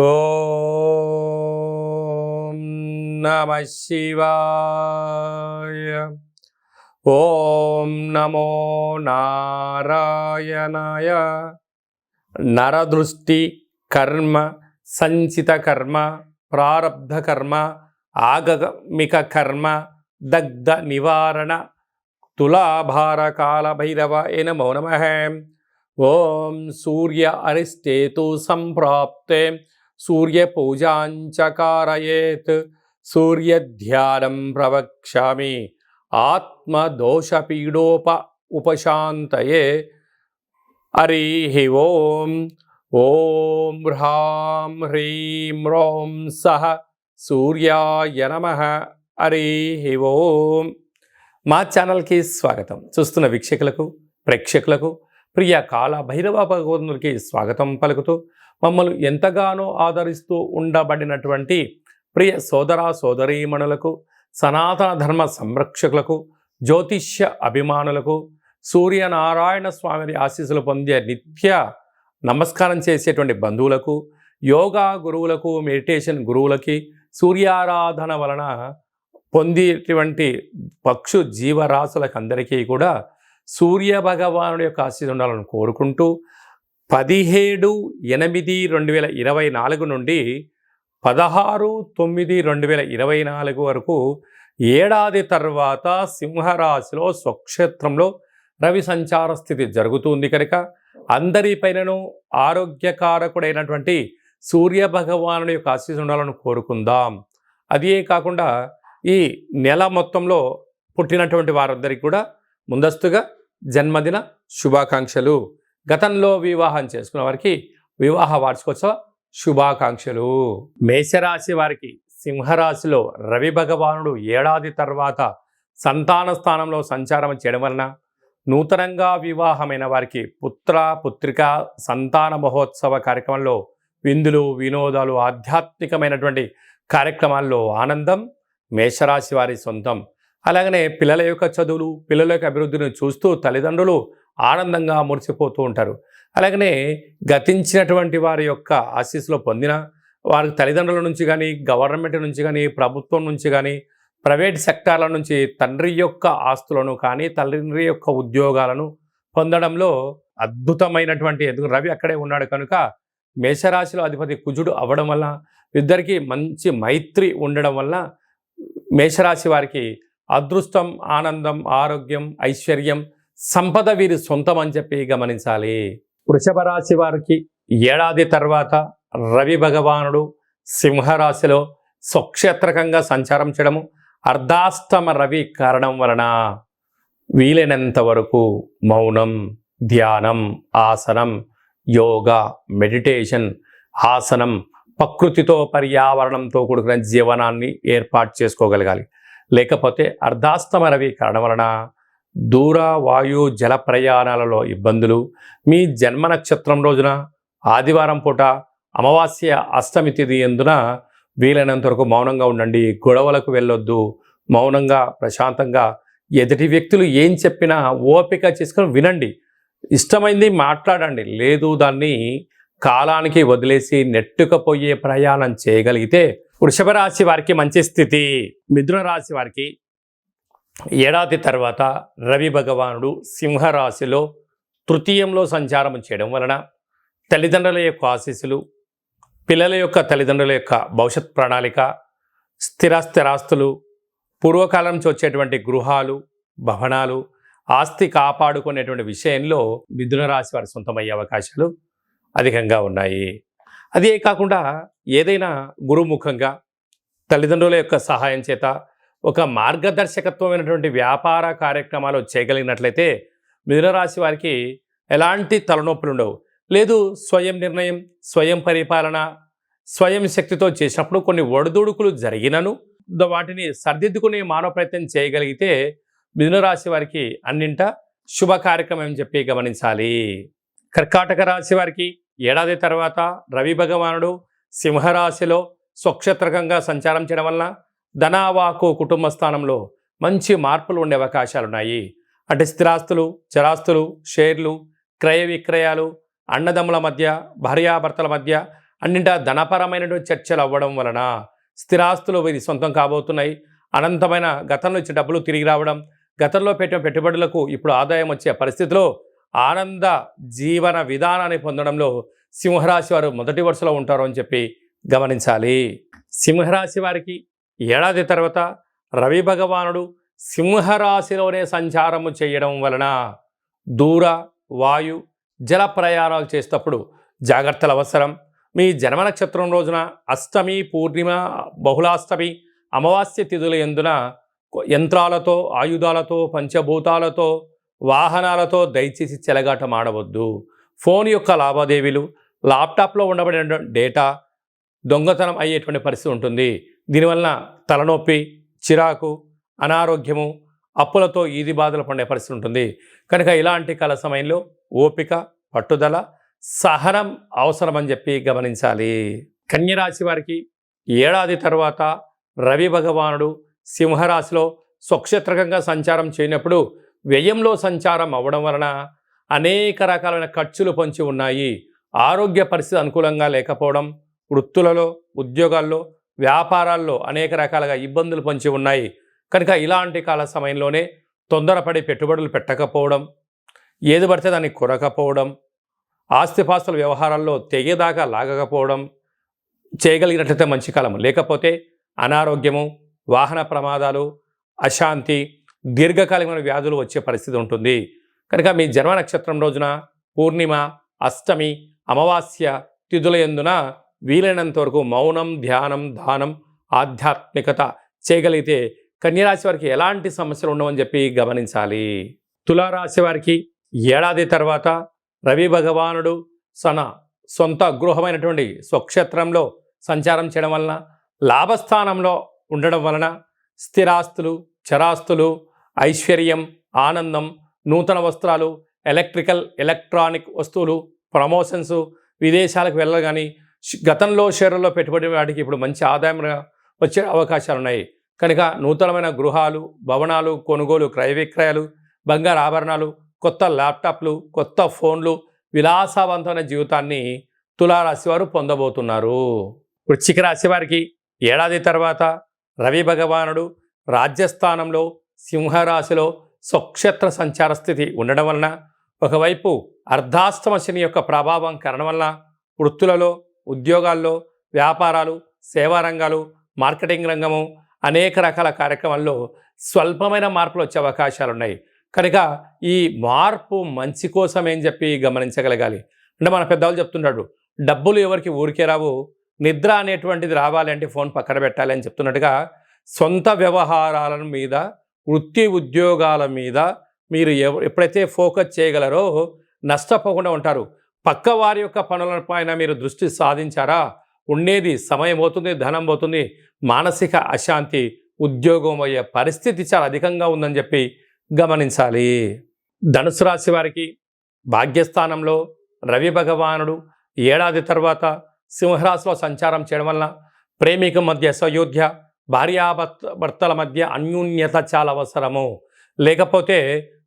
ఓం నమ శివాయ. ఓం నమో నారాయణాయ. నరదృష్టి కర్మ సంచిత కర్మ ప్రారబ్ధ కర్మ ఆగమిక కర్మ దగ్ధ నివారణ తులాభారకాల భైరవ ఏ నమో నమ. ఓం సూర్య అరిష్టేతు సంప్రాప్తే. సూర్యపూజాంచకారయేత్ సూర్యధ్యానం ప్రవక్ష్యామి. ఆత్మదోషపీడోప ఉపశాంతయే. హరి ఓం ఓం హ్రాం హ్రీం రోం సహ సూర్యాయ నమ. హరి ఓం. మా ఛానల్కి స్వాగతం. చూస్తున్న వీక్షకులకు ప్రేక్షకులకు ప్రియ కాల భైరవ భగవంతునికి స్వాగతం పలుకుతూ మమ్మల్ని ఎంతగానో ఆదరిస్తూ ఉండబడినటువంటి ప్రియ సోదర సోదరీమణులకు సనాతన ధర్మ సంరక్షకులకు జ్యోతిష్య అభిమానులకు సూర్యనారాయణ స్వామిని ఆశీస్సులు పొందే నిత్య నమస్కారం చేసేటువంటి బంధువులకు యోగా గురువులకు మెడిటేషన్ గురువులకి సూర్యారాధన వలన పొందేటువంటి పక్షు జీవరాశులకు అందరికీ కూడా సూర్య భగవానుడి యొక్క ఆశీస్సు ఉండాలని కోరుకుంటూ పదిహేడు ఎనిమిది రెండు వేల ఇరవై నాలుగు నుండి పదహారు తొమ్మిది రెండు వేల ఇరవై నాలుగు వరకు ఏడాది తర్వాత సింహరాశిలో స్వక్షేత్రంలో రవి సంచార స్థితి జరుగుతుంది కనుక అందరిపైనను ఆరోగ్యకారకుడైనటువంటి సూర్య భగవానుడి యొక్క ఆశీస్సు ఉండాలని కోరుకుందాం. అదే కాకుండా ఈ నెల మొత్తంలో పుట్టినటువంటి వారందరికీ కూడా ముందస్తుగా జన్మదిన శుభాకాంక్షలు. గతంలో వివాహం చేసుకున్న వారికి వివాహ వార్షికోత్సవ శుభాకాంక్షలు. మేషరాశి వారికి సింహరాశిలో రవి భగవానుడు ఏడాది తర్వాత సంతాన స్థానంలో సంచారం చేయడం వలన నూతనంగా వివాహమైన వారికి పుత్ర పుత్రిక సంతాన మహోత్సవ కార్యక్రమంలో విందులు వినోదాలు ఆధ్యాత్మికమైనటువంటి కార్యక్రమాల్లో ఆనందం మేషరాశి వారి సొంతం. అలాగనే పిల్లల యొక్క చదువులు పిల్లల యొక్క అభివృద్ధిని చూస్తూ తల్లిదండ్రులు ఆనందంగా మురిసిపోతూ ఉంటారు. అలాగనే గతించినటువంటి వారి యొక్క ఆశీస్సులో పొందిన వారి తల్లిదండ్రుల నుంచి కానీ గవర్నమెంట్ నుంచి కానీ ప్రభుత్వం నుంచి కానీ ప్రైవేట్ సెక్టార్ల నుంచి తండ్రి యొక్క ఆస్తులను కానీ తండ్రి యొక్క ఉద్యోగాలను పొందడంలో అద్భుతమైనటువంటి ఎందుకు రవి అక్కడే ఉన్నాడు కనుక మేషరాశిలో అధిపతి కుజుడు అవ్వడం వల్ల ఇద్దరికి మంచి మైత్రి ఉండడం వల్ల మేషరాశి వారికి అదృష్టం ఆనందం ఆరోగ్యం ఐశ్వర్యం సంపద వీరి సొంతం అని చెప్పి గమనించాలి. వృషభ రాశి వారికి ఏడాది తర్వాత రవి భగవానుడు సింహరాశిలో స్వక్షేత్రకంగా సంచారం చేయడము అర్ధాష్టమ రవి కారణం వలన వీలైనంత వరకు మౌనం ధ్యానం ఆసనం యోగా మెడిటేషన్ ఆసనం ప్రకృతితో పర్యావరణంతో కూడుకున్న జీవనాన్ని ఏర్పాటు చేసుకోగలగాలి. లేకపోతే అర్ధాస్తమ రవి కారణం వలన దూర వాయు జల ప్రయాణాలలో ఇబ్బందులు. మీ జన్మ నక్షత్రం రోజున ఆదివారం పూట అమావాస్య అష్టమి తిథి ఎందున వీలైనంత వరకు మౌనంగా ఉండండి. గొడవలకు వెళ్ళొద్దు. మౌనంగా ప్రశాంతంగా ఎదుటి వ్యక్తులు ఏం చెప్పినా ఓపిక చేసుకొని వినండి. ఇష్టమైంది మాట్లాడండి. లేదు దాన్ని కాలానికి వదిలేసి నెట్టుకపోయే ప్రయాణం చేయగలిగితే వృషభ రాశి వారికి మంచి స్థితి. మిథున రాశి వారికి ఏడాది తర్వాత రవి భగవానుడు సింహరాశిలో తృతీయంలో సంచారం చేయడం వలన తల్లిదండ్రుల యొక్క ఆశీస్సులు పిల్లల యొక్క తల్లిదండ్రుల యొక్క భవిష్యత్ ప్రణాళిక స్థిర స్థిరాస్తులు పూర్వకాలం నుంచి వచ్చేటువంటి గృహాలు భవనాలు ఆస్తి కాపాడుకునేటువంటి విషయంలో మిథున రాశి వారి సొంతమయ్యే అవకాశాలు అధికంగా ఉన్నాయి. అదే కాకుండా ఏదైనా గురుముఖంగా తల్లిదండ్రుల యొక్క సహాయం చేత ఒక మార్గదర్శకత్వమైనటువంటి వ్యాపార కార్యక్రమాలు చేయగలిగినట్లయితే మిథునరాశి వారికి ఎలాంటి తలనొప్పులు ఉండవు. లేదు స్వయం నిర్ణయం స్వయం పరిపాలన స్వయం శక్తితో చేసినప్పుడు కొన్ని ఒడిదుడుకులు జరిగినను వాటిని సర్దిద్దుకునే మానవ ప్రయత్నం చేయగలిగితే మిథునరాశి వారికి అన్నింట శుభ కార్యక్రమం అని చెప్పి గమనించాలి. కర్కాటక రాశి వారికి ఏడాది తర్వాత రవి భగవానుడు సింహరాశిలో స్వక్షేత్రకంగా సంచారం చేయడం వలన ధనావాకు కుటుంబ స్థానంలో మంచి మార్పులు ఉండే అవకాశాలు ఉన్నాయి అంటే స్థిరాస్తులు చరాస్తులు షేర్లు క్రయ విక్రయాలు అన్నదమ్ముల మధ్య భార్యాభర్తల మధ్య అన్నింటా ధనపరమైనటువంటి చర్చలు అవ్వడం వలన స్థిరాస్తులు ఇది సొంతం కాబోతున్నాయి. అనంతమైన గతంలో నుంచి డబ్బులు తిరిగి రావడం గతంలో పెట్టిన పెట్టుబడులకు ఇప్పుడు ఆదాయం వచ్చే పరిస్థితిలో ఆనంద జీవన విధానాన్ని పొందడంలో సింహరాశి వారు మొదటి వరుసలో ఉంటారు అని చెప్పి గమనించాలి. సింహరాశి వారికి ఏడాది తర్వాత రవి భగవానుడు సింహరాశిలోనే సంచారము చేయడం వలన దూర వాయు జల ప్రయాణాలు చేసేటప్పుడు జాగ్రత్తలు అవసరం. మీ జన్మ నక్షత్రం రోజున అష్టమి పూర్ణిమ బహుళాష్టమి అమావాస్య తిథుల ఎందున యంత్రాలతో ఆయుధాలతో పంచభూతాలతో వాహనాలతో దయచేసి చెలగాటం ఆడవద్దు ఫోన్ యొక్క లావాదేవీలు ల్యాప్టాప్లో ఉండబడిన డేటా దొంగతనం అయ్యేటువంటి పరిస్థితి ఉంటుంది. దీనివలన తలనొప్పి చిరాకు అనారోగ్యము అప్పులతో ఈది బాధలు పడే పరిస్థితి ఉంటుంది. కనుక ఇలాంటి కాల సమయంలో ఓపిక పట్టుదల సహనం అవసరమని చెప్పి గమనించాలి. కన్యరాశి వారికి ఏడాది తర్వాత రవి భగవానుడు సింహరాశిలో స్వక్షేత్రకంగా సంచారం చేయనప్పుడు వ్యయంలో సంచారం అవ్వడం వలన అనేక రకాలైన ఖర్చులు పొంచి ఉన్నాయి. ఆరోగ్య పరిస్థితి అనుకూలంగా లేకపోవడం వృత్తులలో ఉద్యోగాల్లో వ్యాపారాల్లో అనేక రకాలుగా ఇబ్బందులు పొంచి ఉన్నాయి. కనుక ఇలాంటి కాల సమయంలోనే తొందరపడి పెట్టుబడులు పెట్టకపోవడం ఏది పడితే దాన్ని కొరకపోవడం ఆస్తిపాస్తుల వ్యవహారాల్లో తెగేదాకా లాగకపోవడం చేయగలిగినట్లయితే మంచి కాలం. లేకపోతే అనారోగ్యము వాహన ప్రమాదాలు అశాంతి దీర్ఘకాలికమైన వ్యాధులు వచ్చే పరిస్థితి ఉంటుంది. కనుక మీ జన్మ నక్షత్రం రోజున పూర్ణిమ అష్టమి అమావాస్య తిథుల ఎందున వీలైనంత వరకు మౌనం ధ్యానం దానం ఆధ్యాత్మికత చేయగలిగితే కన్యరాశి వారికి ఎలాంటి సమస్యలు ఉండవని చెప్పి గమనించాలి. తులారాశి వారికి ఏడాది తర్వాత రవి భగవానుడు తన సొంత గృహమైనటువంటి స్వక్షేత్రంలో సంచారం చేయడం వలన లాభస్థానంలో ఉండడం వలన స్థిరాస్తులు చరాస్తులు ఐశ్వర్యం ఆనందం నూతన వస్త్రాలు ఎలక్ట్రికల్ ఎలక్ట్రానిక్ వస్తువులు ప్రమోషన్స్ విదేశాలకు వెళ్ళగాని కానీ గతంలో షేర్లలో పెట్టుబడి వాటికి ఇప్పుడు మంచి ఆదాయం వచ్చే అవకాశాలు ఉన్నాయి కనుక నూతనమైన గృహాలు భవనాలు కొనుగోలు క్రయ విక్రయాలు బంగారు ఆభరణాలు కొత్త ల్యాప్టాప్లు కొత్త ఫోన్లు విలాసవంతమైన జీవితాన్ని తులారాశి వారు పొందబోతున్నారు. వృశ్చిక రాశి వారికి ఏడాది తర్వాత రవి భగవానుడు రాజ్యస్థానంలో సింహరాశిలో స్వక్షేత్ర సంచార స్థితి ఉండడం వలన ఒకవైపు అర్ధాష్టమ శని యొక్క ప్రభావం కారణం వలన వృత్తులలో ఉద్యోగాల్లో వ్యాపారాలు సేవా రంగాలు మార్కెటింగ్ రంగము అనేక రకాల కార్యక్రమాల్లో స్వల్పమైన మార్పులు వచ్చే అవకాశాలు ఉన్నాయి కనుక ఈ మార్పు మంచి కోసం ఏం చెప్పి గమనించగలగాలి? అంటే మన పెద్దవాళ్ళు చెప్తుంటాడు డబ్బులు ఎవరికి ఊరికే రావు నిద్ర అనేటువంటిది రావాలి అంటే ఫోన్ పక్కన పెట్టాలి అని చెప్తున్నట్టుగా సొంత వ్యవహారాల మీద వృత్తి ఉద్యోగాల మీద మీరు ఎప్పుడైతే ఫోకస్ చేయగలరో నష్టపోకుండా ఉంటారు. పక్క వారి యొక్క పనుల పైన మీరు దృష్టి సాధించారా? ఉండేది సమయం పోతుంది ధనం పోతుంది మానసిక అశాంతి ఉద్యోగం అయ్యే పరిస్థితి చాలా అధికంగా ఉందని చెప్పి గమనించాలి. ధనుసు రాశి వారికి భాగ్యస్థానంలో రవి భగవానుడు ఏడాది తర్వాత సింహరాశిలో సంచారం చేయడం వలన ప్రేమిక మధ్య సయోధ్య భార్యాభర్త భర్తల మధ్య అన్యూన్యత చాలా అవసరము. లేకపోతే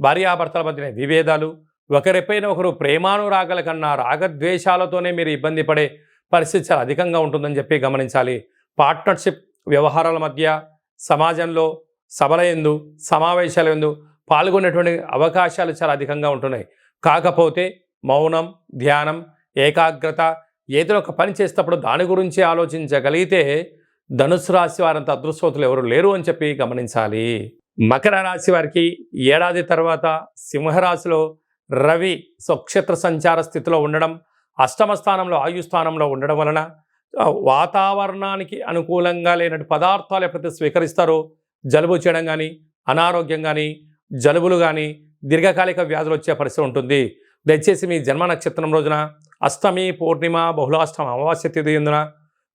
భార్యాభర్తల మధ్య విభేదాలు ఒకరిపైన ఒకరు ప్రేమానురాగల కన్నా రాగద్వేషాలతోనే మీరు ఇబ్బంది పడే పరిస్థితి చాలా అధికంగా ఉంటుందని చెప్పి గమనించాలి. పార్ట్నర్షిప్ వ్యవహారాల మధ్య సమాజంలో సభల ఎందు సమావేశాల ఎందు పాల్గొనేటువంటి అవకాశాలు చాలా అధికంగా ఉంటున్నాయి. కాకపోతే మౌనం ధ్యానం ఏకాగ్రత ఏదో ఒక పని చేసేటప్పుడు దాని గురించి ఆలోచించగలిగితే ధనుసు రాశి వారంత అదృష్టవంతులు ఎవరు లేరు అని చెప్పి గమనించాలి. మకర రాశి వారికి ఏడాది తర్వాత సింహరాశిలో రవి స్వక్షేత్ర సంచార స్థితిలో ఉండడం అష్టమ స్థానంలో ఆయు స్థానంలో ఉండడం వలన వాతావరణానికి అనుకూలంగా లేనటువంటి పదార్థాలు ఎప్పుడైతే స్వీకరిస్తారో. జలుబు చేయడం కానీ అనారోగ్యం కానీ జలుబులు కానీ దీర్ఘకాలిక వ్యాధులు వచ్చే పరిస్థితి ఉంటుంది. దయచేసి మీ జన్మ నక్షత్రం రోజున అష్టమి పూర్ణిమ బహుళాష్టమ అమావాస్య తిథి ఎందున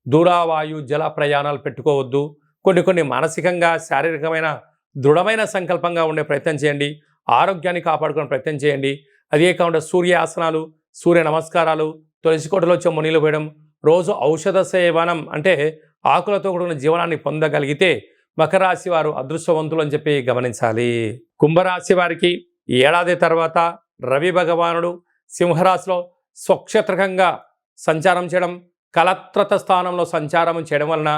దూరావాయు జల ప్రయాణాలు పెట్టుకోవద్దు. కొన్ని కొన్ని మానసికంగా శారీరకమైన దృఢమైన సంకల్పంగా ఉండే ప్రయత్నం చేయండి. ఆరోగ్యాన్ని కాపాడుకునే ప్రయత్నం చేయండి. అదే కాకుండా సూర్యాసనాలు సూర్య నమస్కారాలు తులసికోటలో వచ్చే మునిలు వేయడం రోజు ఔషధ సేవనం అంటే ఆకులతో కూడిన జీవనాన్ని పొందగలిగితే మకర రాశి వారు అదృష్టవంతులు అని చెప్పి గమనించాలి. కుంభరాశి వారికి ఏడాది తర్వాత రవి భగవానుడు సింహరాశిలో స్వక్షేత్రకంగా సంచారం చేయడం కలత్రత స్థానంలో సంచారం చేయడం వలన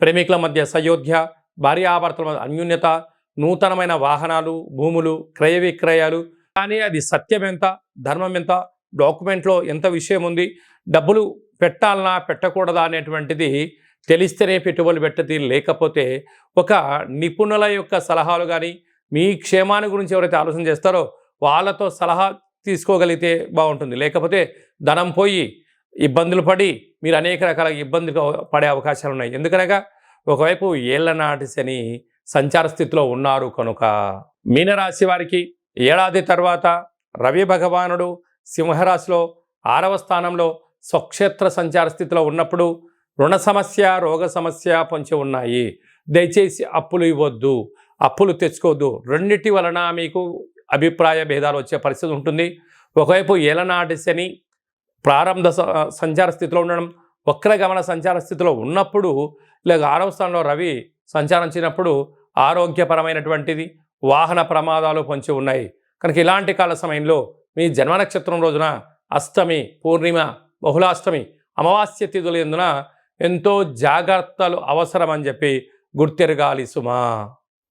ప్రేమికుల మధ్య సయోధ్య భార్యాభర్తల మధ్య అన్యూన్యత నూతనమైన వాహనాలు భూములు క్రయ విక్రయాలు. కానీ అది సత్యం ఎంత ధర్మం ఎంత డాక్యుమెంట్లో ఎంత విషయం ఉంది డబ్బులు పెట్టాలనా పెట్టకూడదా అనేటువంటిది తెలిస్తేనే పెట్టుబడులు పెట్టది లేకపోతే ఒక నిపుణుల యొక్క సలహాలు కానీ మీ క్షేమాన్ని గురించి ఎవరైతే ఆలోచన చేస్తారో వాళ్ళతో సలహా తీసుకోగలిగితే బాగుంటుంది. లేకపోతే ధనం పోయి ఇబ్బందులు పడి మీరు అనేక రకాల ఇబ్బందులు పడే అవకాశాలు ఉన్నాయి. ఎందుకనగా ఒకవైపు ఏళ్ళ నాటి శని సంచార స్థితిలో ఉన్నారు కనుక మీనరాశి వారికి ఏడాది తర్వాత రవి భగవానుడు సింహరాశిలో ఆరవ స్థానంలో స్వక్షేత్ర సంచార స్థితిలో ఉన్నప్పుడు రుణ సమస్య రోగ సమస్య పొంచి ఉన్నాయి. దయచేసి అప్పులు ఇవ్వద్దు. అప్పులు తెచ్చుకోవద్దు. రెండిటి వలన మీకు అభిప్రాయ భేదాలు వచ్చే పరిస్థితి ఉంటుంది. ఒకవైపు ఏలనాటి శని ప్రారంభ సంచార స్థితిలో ఉండడం వక్రగమన సంచార స్థితిలో ఉన్నప్పుడు లేక ఆరవ స్థానంలో రవి సంచారం చేయనప్పుడు ఆరోగ్యపరమైనటువంటిది వాహన ప్రమాదాలు పొంచి ఉన్నాయి. కనుక ఇలాంటి కాల సమయంలో మీ జన్మ నక్షత్రం రోజున అష్టమి పూర్ణిమ బహుళాష్టమి అమావాస్య తిథులు ఎందున ఎంతో జాగ్రత్తలు అవసరం అని చెప్పి గుర్తెరగాలి సుమా.